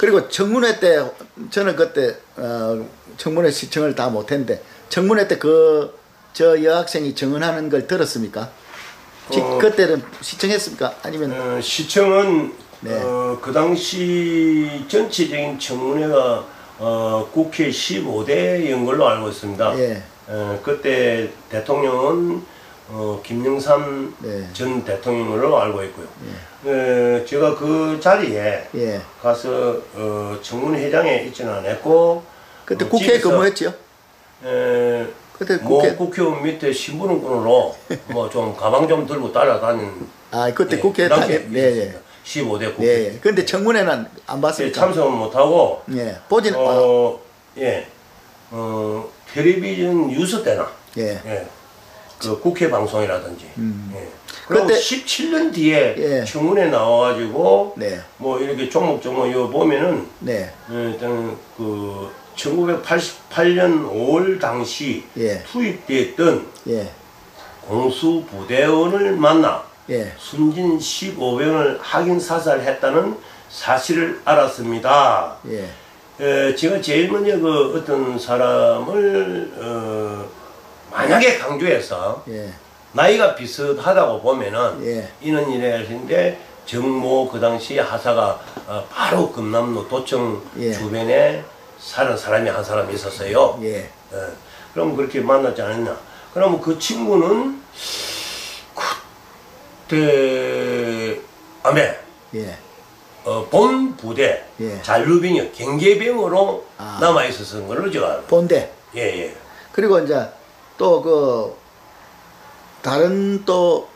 그리고 청문회 때 저는 그때 어, 청문회 시청을 다 못했는데 청문회 때 그 저 여학생이 증언하는 걸 들었습니까? 시- 어. 그때는 시청했습니까? 아니면 어, 시청은 네. 어, 그 당시 전체적인 청문회가 어, 국회 15대인 걸로 알고 있습니다. 예. 어, 그때 대통령은 어, 김영삼 네. 전 대통령으로 알고 있고요. 어, 제가 그 자리에 예 가서 어, 청문회장에 있지는 않았고 그때 어, 국회에 집에서, 근무했지요? 에, 그때 뭐 국회 국회의원 밑에 신분권으로 뭐 좀 가방 좀 들고 따라다니는 아 그때 예, 국회에 그 당시에 다- 네, 예. 15대 국회 예, 예. 근데 청문회는 안 예, 봤습니까? 참석은 못 하고 예, 보진 아, 어, 예, 어, 텔레비전 뉴스 때나 예. 예, 그 국회 방송이라든지 음. 예. 그리고 그때- 17년 뒤에 예. 청문회 나와가지고 네, 뭐 이렇게 조목조목 이거 보면은 네, 예, 일단 그 1988년 5월 당시 예. 투입됐던 예, 공수부대원을 만나 예, 순진 15병을 확인 사살했다는 사실을 알았습니다. 예, 에, 제가 제일 먼저 그 어떤 사람을 어, 만약에 강조해서 예, 나이가 비슷하다고 보면은 예. 이는 이래 하시는데 정모 그 당시 하사가 어, 바로 금남로 도청 예. 주변에 사는 사람이 한 사람 있었어요. 예, 예. 그럼 그렇게 만났지 않았나? 그러면 그 친구는 그때 아메 예, 어, 본 부대 예. 잔류병역 경계병으로 아. 남아 있었던 걸로 제가. 본대. 예예. 그리고 이제 또 그 다른 또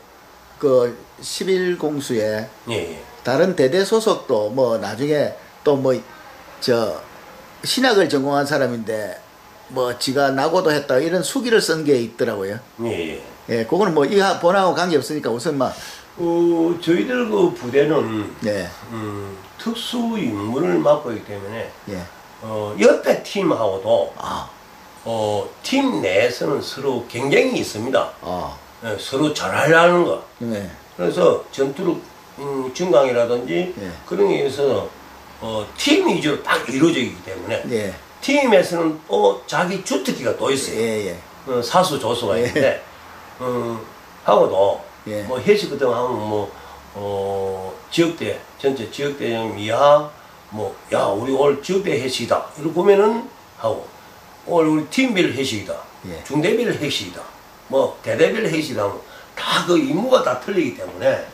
그 11공수에 예 예. 다른 대대 소속도 뭐 나중에 또 뭐 저 신학을 전공한 사람인데 뭐 지가 나고도 했다 이런 수기를 쓴 게 있더라고요. 예예. 예, 그거는 뭐이 본하고 관계 없으니까 우선 막 어, 저희들 그 부대는 네, 음, 특수 임무를 맡고 있기 때문에 예, 어, 옆에 팀하고도 아, 어, 팀 내에서는 서로 경쟁이 있습니다. 아, 예, 서로 잘하려는 거. 네, 그래서 전투력 음, 증강이라든지 예. 그런 게 있어서 어, 팀 위주로 딱 이루어지기 때문에 예, 팀에서는 또 자기 주특기가 또 있어요. 예, 예, 어, 사수 조수가 있는데 어, 하고도 예. 뭐 같은 거 하면 뭐 어, 지역대 전체 지역대장 이하 뭐야 우리 오늘 지역대 회식이다 이렇게 보면은 하고 오늘 우리 팀별 회식이다 예. 중대별 회식이다 뭐 대대별 회식이다 다 그 임무가 다 틀리기 때문에